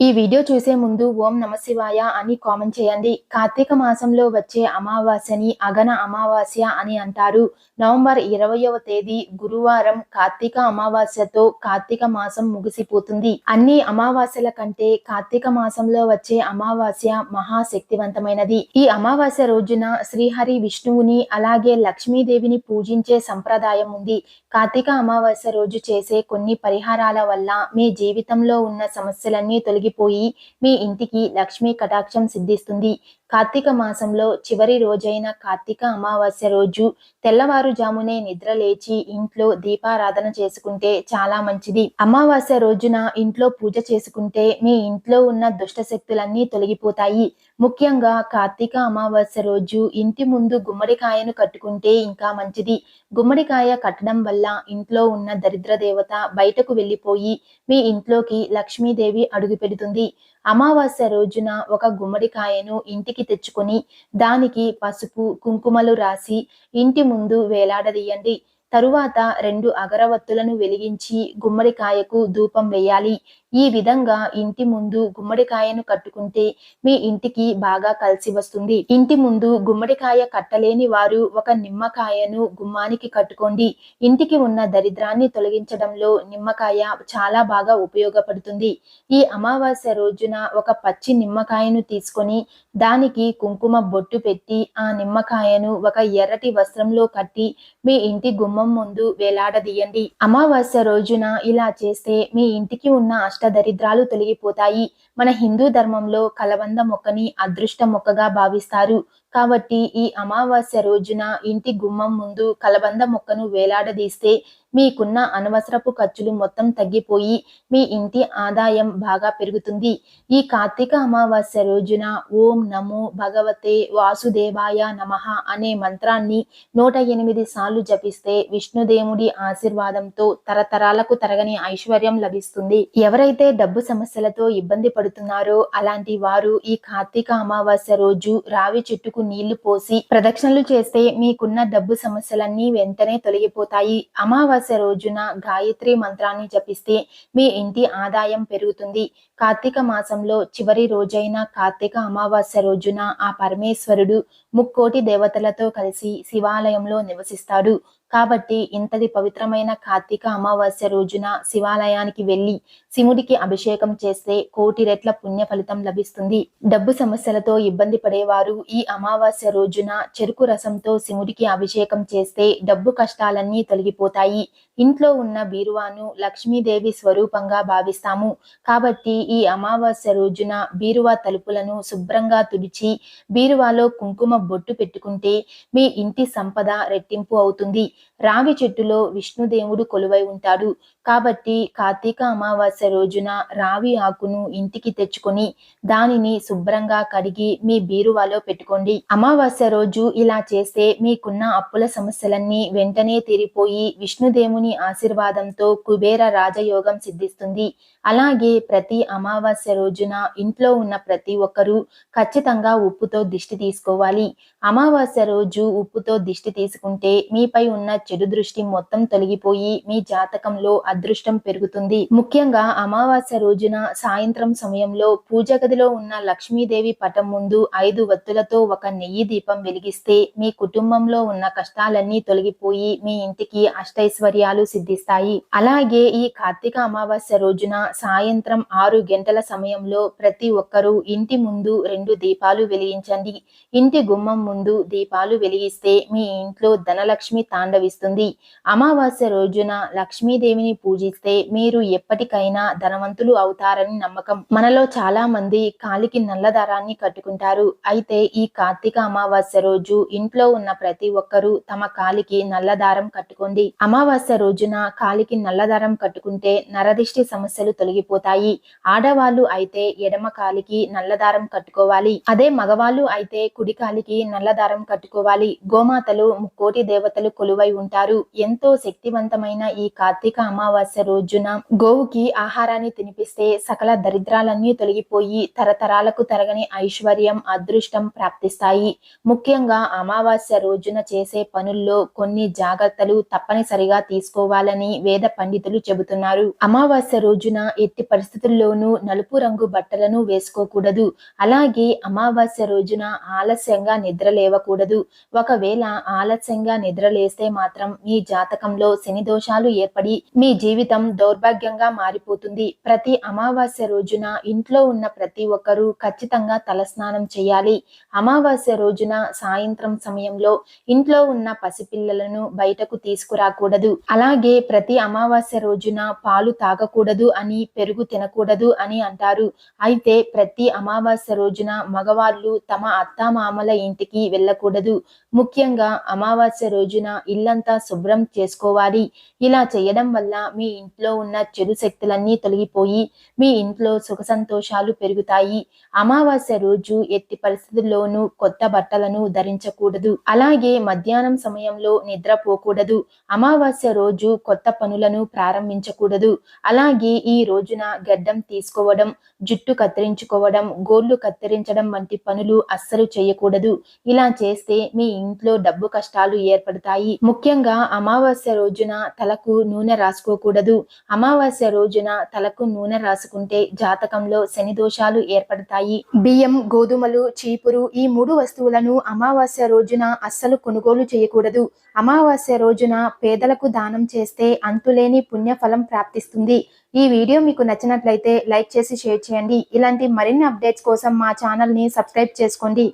ఈ వీడియో చూసే ముందు ఓం నమశివాయ అని కామెంట్ చేయండి. కార్తీక మాసంలో వచ్చే అమావాస్యని అగన అమావాస్య అని అంటారు. నవంబర్ ఇరవయవ తేదీ గురువారం కార్తీక అమావాస్యతో కార్తీక మాసం ముగిసిపోతుంది. అన్ని అమావాస్యల కంటే కార్తీక మాసంలో వచ్చే అమావాస్య మహాశక్తివంతమైనది. ఈ అమావాస్య రోజున శ్రీహరి విష్ణువుని అలాగే లక్ష్మీదేవిని పూజించే సంప్రదాయం ఉంది. కార్తీక అమావాస్య రోజు చేసే కొన్ని పరిహారాల వల్ల మీ జీవితంలో ఉన్న సమస్యలన్నీ తొలగి తొలగిపోయి మీ ఇంటికి లక్ష్మీ కటాక్షం సిద్ధిస్తుంది. కార్తీక మాసంలో చివరి రోజైన కార్తీక అమావాస్య రోజు తెల్లవారుజామునే నిద్ర లేచి ఇంట్లో దీపారాధన చేసుకుంటే చాలా మంచిది. అమావాస్య రోజున ఇంట్లో పూజ చేసుకుంటే మీ ఇంట్లో ఉన్న దుష్ట శక్తులన్నీ తొలగిపోతాయి. ముఖ్యంగా కార్తీక అమావాస్య రోజు ఇంటి ముందు గుమ్మడికాయను కట్టుకుంటే ఇంకా మంచిది. గుమ్మడికాయ కట్టడం వల్ల ఇంట్లో ఉన్న దరిద్ర దేవత బయటకు వెళ్ళిపోయి మీ ఇంట్లోకి లక్ష్మీదేవి అడుగు పెడుతుంది. అమావాస్య రోజున ఒక గుమ్మడికాయను ఇంటికి తెచ్చుకొని దానికి పసుపు కుంకుమలు రాసి ఇంటి ముందు వేలాడదీయండి. తరువాత రెండు అగరవత్తులను వెలిగించి గుమ్మడికాయకు ధూపం వేయాలి. ఈ విధంగా ఇంటి ముందు గుమ్మడికాయను కట్టుకుంటే మీ ఇంటికి బాగా కలిసి వస్తుంది. ఇంటి ముందు గుమ్మడికాయ కట్టలేని వారు ఒక నిమ్మకాయను గుమ్మానికి కట్టుకోండి. ఇంటికి ఉన్న దరిద్రాన్ని తొలగించడంలో నిమ్మకాయ చాలా బాగా ఉపయోగపడుతుంది. ఈ అమావాస్య రోజున ఒక పచ్చి నిమ్మకాయను తీసుకొని దానికి కుంకుమ బొట్టు పెట్టి ఆ నిమ్మకాయను ఒక ఎర్రటి వస్త్రంలో కట్టి మీ ఇంటి గుమ్మం ముందు వేలాడదీయండి. అమావాస్య రోజున ఇలా చేస్తే మీ ఇంటికి ఉన్న అష్ట దరిద్రాలు తొలగిపోతాయి. మన హిందూ ధర్మంలో కలబంద మొక్కని అదృష్ట మొక్కగా భావిస్తారు. కాబట్టి ఈ అమావాస్య రోజున ఇంటి గుమ్మం ముందు కలబంద మొక్కను వేలాడదీస్తే మీకున్న అనవసరపు ఖర్చులు మొత్తం తగ్గిపోయి మీ ఇంటి ఆదాయం బాగా పెరుగుతుంది. ఈ కార్తీక అమావాస్య రోజున ఓం నమో భగవతే వాసుదేవాయ నమ అనే మంత్రాన్ని నూట ఎనిమిది సార్లు జపిస్తే విష్ణుదేవుడి ఆశీర్వాదంతో తరతరాలకు తరగని ఐశ్వర్యం లభిస్తుంది. ఎవరైతే డబ్బు సమస్యలతో ఇబ్బంది పడుతున్నారో అలాంటి వారు ఈ కార్తీక అమావాస్య రోజు రావి చెట్టుకు నీళ్ళు పోసి ప్రదక్షిణలు చేస్తే మీకున్న డబ్బు సమస్యలన్నీ వెంటనే తొలగిపోతాయి. అమావాస్య రోజున గాయత్రి మంత్రాన్ని జపిస్తే మీ ఇంటి ఆదాయం పెరుగుతుంది. కార్తీక మాసంలో చివరి రోజైన కార్తీక అమావాస్య రోజున ఆ పరమేశ్వరుడు ముక్కోటి దేవతలతో కలిసి శివాలయంలో నివసిస్తాడు. కాబట్టి ఇంతటి పవిత్రమైన కార్తీక అమావాస్య రోజున శివాలయానికి వెళ్ళి శివుడికి అభిషేకం చేస్తే కోటి రెట్ల పుణ్య ఫలితం లభిస్తుంది. డబ్బు సమస్యలతో ఇబ్బంది పడేవారు ఈ అమావాస్య రోజున చెరుకు రసంతో శివుడికి అభిషేకం చేస్తే డబ్బు కష్టాలన్నీ తొలగిపోతాయి. ఇంట్లో ఉన్న బీరువాను లక్ష్మీదేవి స్వరూపంగా భావిస్తాము. కాబట్టి ఈ అమావాస్య రోజున బీరువా తలుపులను శుభ్రంగా తుడిచి బీరువాలో కుంకుమ బొట్టు పెట్టుకుంటే మీ ఇంటి సంపద రెట్టింపు అవుతుంది. రావి చెట్టులో విష్ణుదేవుడు కొలువై ఉంటాడు. కాబట్టి కార్తీక అమావాస్య రోజున రావి ఆకును ఇంటికి తెచ్చుకొని దానిని శుభ్రంగా కడిగి మీ బీరువాలో పెట్టుకోండి. అమావాస్య రోజు ఇలా చేస్తే మీకున్న అప్పుల సమస్యలన్నీ వెంటనే తీరిపోయి విష్ణుదేవుని ఆశీర్వాదంతో కుబేర రాజయోగం సిద్ధిస్తుంది. అలాగే ప్రతి అమావాస్య రోజున ఇంట్లో ఉన్న ప్రతి ఒక్కరూ ఖచ్చితంగా ఉప్పుతో దిష్టి తీసుకోవాలి. అమావాస్య రోజు ఉప్పుతో దిష్టి తీసుకుంటే మీపై ఉన్న చెడు దృష్టి మొత్తం తొలగిపోయి మీ జాతకంలో అదృష్టం పెరుగుతుంది. ముఖ్యంగా అమావాస్య రోజున సాయంత్రం సమయంలో పూజ గదిలో ఉన్న లక్ష్మీదేవి పటం ముందు ఐదు వత్తులతో ఒక నెయ్యి దీపం వెలిగిస్తే మీ కుటుంబంలో ఉన్న కష్టాలన్నీ తొలగిపోయి మీ ఇంటికి అష్టైశ్వర్యాలు సిద్ధిస్తాయి. అలాగే ఈ కార్తీక అమావాస్య రోజున సాయంత్రం ఆరు గంటల సమయంలో ప్రతి ఒక్కరూ ఇంటి ముందు రెండు దీపాలు వెలిగించండి. ఇంటి గుమ్మం ముందు దీపాలు వెలిగిస్తే మీ ఇంట్లో ధనలక్ష్మి తాండవిస్తుంది. అమావాస్య రోజున లక్ష్మీదేవిని పూజిస్తే మీరు ఎప్పటికైనా ధనవంతులు అవుతారని నమ్మకం. మనలో చాలా మంది కాలికి నల్ల దారాన్ని కట్టుకుంటారు. అయితే ఈ కార్తీక అమావాస్య రోజు ఇంట్లో ఉన్న ప్రతి ఒక్కరూ తమ కాలికి నల్ల దారం కట్టుకోండి. అమావాస్య రోజున కాలికి నల్ల దారం కట్టుకుంటే నరదిష్టి సమస్యలు తొలగిపోతాయి. ఆడవాళ్ళు అయితే ఎడమ కాలికి నల్లదారం కట్టుకోవాలి. అదే మగవాళ్ళు అయితే కుడి కాలికి నల్లదారం కట్టుకోవాలి. గోమాతలు ముక్కోటి దేవతలు కొలువై ఉంటారు. ఎంతో శక్తివంతమైన ఈ కార్తీక అమావాస్య అమావాస్య రోజున గోవుకి ఆహారాన్ని తినిపిస్తే సకల దరిద్రాలన్నీ తొలగిపోయి తరతరాలకు తరగని ఐశ్వర్యం అదృష్టం ప్రాప్తిస్తాయి. ముఖ్యంగా అమావాస్య రోజున చేసే పనుల్లో కొన్ని జాగ్రత్తలు తప్పనిసరిగా తీసుకోవాలని వేద పండితులు చెబుతున్నారు. అమావాస్య రోజున ఎట్టి పరిస్థితుల్లోనూ నలుపు రంగు బట్టలను వేసుకోకూడదు. అలాగే అమావాస్య రోజున ఆలస్యంగా నిద్ర లేవకూడదు. ఒకవేళ ఆలస్యంగా నిద్ర లేస్తే మాత్రం మీ జాతకంలో శని దోషాలు ఏర్పడి మీ జీవితం దౌర్భాగ్యంగా మారిపోతుంది. ప్రతి అమావాస్య రోజున ఇంట్లో ఉన్న ప్రతి ఒక్కరూ ఖచ్చితంగా తలస్నానం చేయాలి. అమావాస్య రోజున సాయంత్రం సమయంలో ఇంట్లో ఉన్న పసిపిల్లలను బయటకు తీసుకురాకూడదు. అలాగే ప్రతి అమావాస్య రోజున పాలు తాగకూడదు అని పెరుగు తినకూడదు అని అంటారు. అయితే ప్రతి అమావాస్య రోజున మగవాళ్ళు తమ అత్తామామల ఇంటికి వెళ్ళకూడదు. ముఖ్యంగా అమావాస్య రోజున ఇల్లంతా శుభ్రం చేసుకోవాలి. ఇలా చేయడం వల్ల మీ ఇంట్లో ఉన్న చెడు శక్తులన్నీ తొలగిపోయి మీ ఇంట్లో సుఖ సంతోషాలు పెరుగుతాయి. అమావాస్య రోజు ఎట్టి పరిస్థితుల్లోనూ కొత్త బట్టలను ధరించకూడదు. అలాగే మధ్యాహ్నం సమయంలో నిద్రపోకూడదు అమావాస్య రోజు కొత్త పనులను ప్రారంభించకూడదు. అలాగే ఈ రోజున గడ్డం తీసుకోవడం జుట్టు కత్తిరించుకోవడం గోళ్ళు కత్తిరించడం వంటి పనులు అస్సలు చేయకూడదు. ఇలా చేస్తే మీ ఇంట్లో డబ్బు కష్టాలు ఏర్పడతాయి. ముఖ్యంగా అమావాస్య రోజున తలకు నూనె రాసుకో చేసుకోకూడదు అమావాస్య రోజున తలకు నూనె రాసుకుంటే జాతకంలో శని దోషాలు ఏర్పడతాయి. బియ్యం గోధుమలు చీపురు ఈ మూడు వస్తువులను అమావాస్య రోజున అస్సలు కొనుగోలు చేయకూడదు. అమావాస్య రోజున పేదలకు దానం చేస్తే అంతులేని పుణ్యఫలం ప్రాప్తిస్తుంది. ఈ వీడియో మీకు నచ్చినట్లయితే లైక్ చేసి షేర్ చేయండి. ఇలాంటి మరిన్ని అప్డేట్స్ కోసం మా ఛానల్ని సబ్స్క్రైబ్ చేసుకోండి.